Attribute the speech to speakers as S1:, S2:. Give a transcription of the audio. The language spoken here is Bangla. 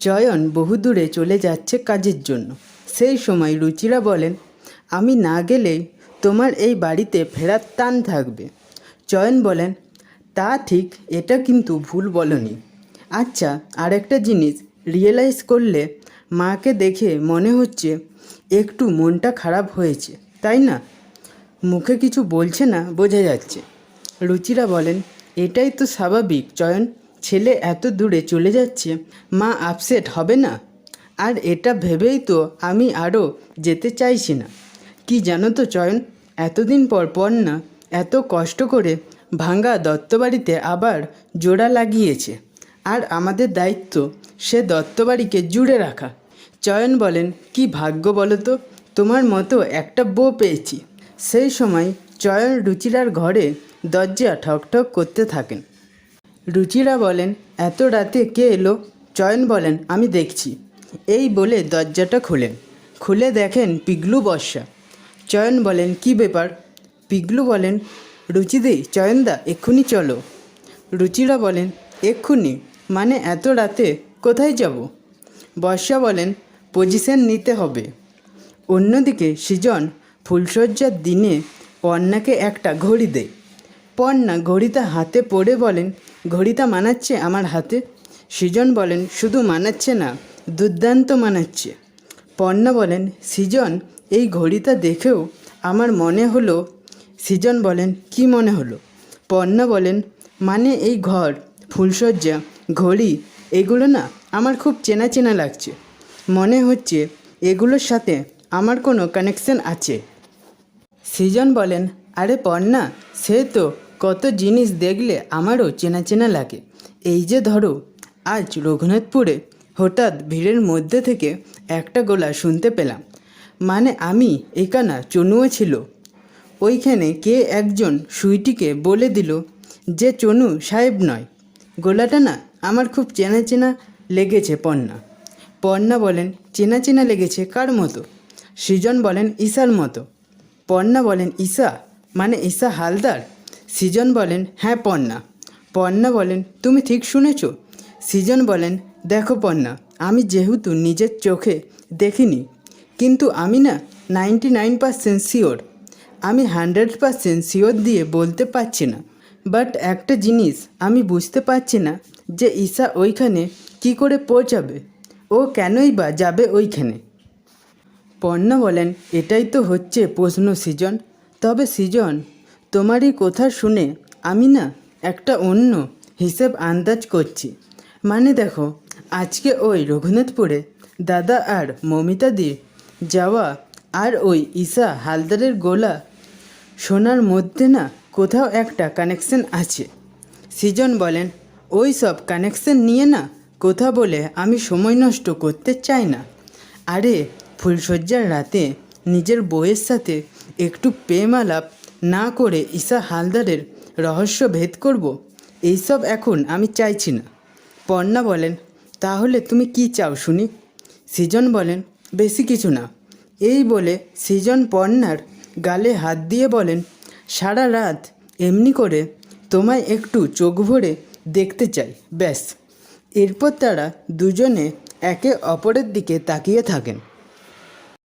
S1: চয়ন বহুদূরে চলে যাচ্ছে কাজের জন্য। সেই সময় রুচিরা বলেন, আমি না গেলেই তোমার এই বাড়িতে ফেরার টান থাকবে। চয়ন বলেন, তা ঠিক, এটা কিন্তু ভুল বলনি। আচ্ছা আরেকটা জিনিস, রিয়েলাইজ করলে মাকে দেখে মনে হচ্ছে একটু মনটা খারাপ হয়েছে, তাই না? মুখে কিছু বলছে না, বোঝা যাচ্ছে। রুচিরা বলেন, এটাই তো স্বাভাবিক, চয়ন। ছেলে এত দূরে চলে যাচ্ছে, মা আপসেট হবে না? আর এটা ভেবেই তো আমি আরও যেতে চাইছি না। কি জানো তো চয়ন, এতদিন পর পর না, এত কষ্ট করে ভাঙ্গা দত্তবাড়িতে আবার জোড়া লাগিয়েছে। আর আমাদের দায়িত্ব সে দত্তবাড়িকে জুড়ে রাখা। চয়ন বলেন, কি ভাগ্য বলো তো, তোমার মতো একটা বউ পেয়েছি। সেই সময় চয়ন রুচিরার ঘরে দরজা ঠকঠক করতে থাকেন। রুচিরা বলেন, এত রাতে কে এলো? চয়ন বলেন, আমি দেখছি। এই বলে দরজাটা খুলেন। খুলে দেখেন পিগলু বর্ষা। চয়ন বলেন, কি ব্যাপার? পিগলু বলেন, রুচিদি, চয়নদা, এক্ষুনি চলো। রুচিরা বলেন, এক্ষুনি? মানে এত রাতে কোথায় যাব? বর্ষা বলেন, পজিশন নিতে হবে। অন্যদিকে সৃজন ফুলসজ্জার দিনে পর্ণাকে একটা ঘড়ি দেয়। পর্ণা ঘড়িটা হাতে পড়ে বলেন ঘড়িটা মানাচ্ছে আমার হাতে। সৃজন বলেন, শুধু মানাচ্ছে না, দুর্দান্ত মানাচ্ছে। পর্ণা বলেন, সৃজন, এই ঘড়িটা দেখেও আমার মনে হলো। সৃজন বলেন, কি মনে হলো? পর্ণা বলেন মানে এই ঘর ফুলসজ্জা ঘড়ি, এগুলো না আমার খুব চেনা চেনা লাগছে। মনে হচ্ছে এগুলোর সাথে আমার কোনো কানেকশন আছে। সৃজন বলেন, আরে পর্ণা, সে তো কত জিনিস দেখলে আমারও চেনা চেনা লাগে। এই যে ধরো, আজ রঘুনাথপুরে হঠাৎ ভিড়ের মধ্যে থেকে একটা গোলা শুনতে পেলাম। মানে আমি একানা চনুও ছিল। ওইখানে কে একজন সুইটিকে বলে দিল যে চনু সাহেব নয়। গোলাটা না আমার খুব চেনা চেনা লেগেছে পর্ণা পর্ণা বলেন, চেনা চেনা লেগেছে কার মতো? সৃজন বলেন, ঈশার মতো। পর্ণা বলেন, ঈশা? মানে ঈশা হালদার? সৃজন বলেন হ্যাঁ পর্ণা পর্ণা বলেন, তুমি ঠিক শুনেছ? সৃজন বলেন, দেখো পর্ণা আমি যেহেতু নিজের চোখে দেখিনি, কিন্তু আমি না নাইনটি নাইন পার্সেন্ট শিওর। আমি হান্ড্রেড পার্সেন্ট শিওর দিয়ে বলতে পারছি না। বাট একটা জিনিস আমি বুঝতে পারছি না, যে ঈশা ওইখানে কি করে পৌঁছাবে? ও কেনই বা যাবে ওইখানে? পর্ণা বলেন, এটাই তো হচ্ছে প্রশ্ন, সৃজন। তবে সৃজন তোমারই কথা শুনে আমি না একটা অন্য হিসেব আন্দাজ করছি। মানে দেখো, আজকে ওই রঘুনাথপুরে দাদা আর মমিতাদি যাওয়া আর ওই ঈশা হালদারের গোলা সোনার মধ্যে না কোথাও একটা কানেকশন আছে। সৃজন বলেন, ওই সব কানেকশন নিয়ে না কথা বলে আমি সময় নষ্ট করতে চাই না। আরে ফুলসজ্জার রাতে নিজের বইয়ের সাথে একটু প্রেম আলাপ না করে ঈশা হালদারের রহস্য ভেদ করব? এইসব এখন আমি চাইছি না। পর্ণা বলেন, তাহলে তুমি কি চাও শুনি? সৃজন বলেন, বেশি কিছু না। এই বলে সৃজন পর্ণার গালে হাত দিয়ে বলেন, সারা রাত এমনি করে তোমায় একটু চোখ ভরে দেখতে চাই, ব্যাস। এরপর তারা দুজনে একে অপরের দিকে তাকিয়ে থাকেন।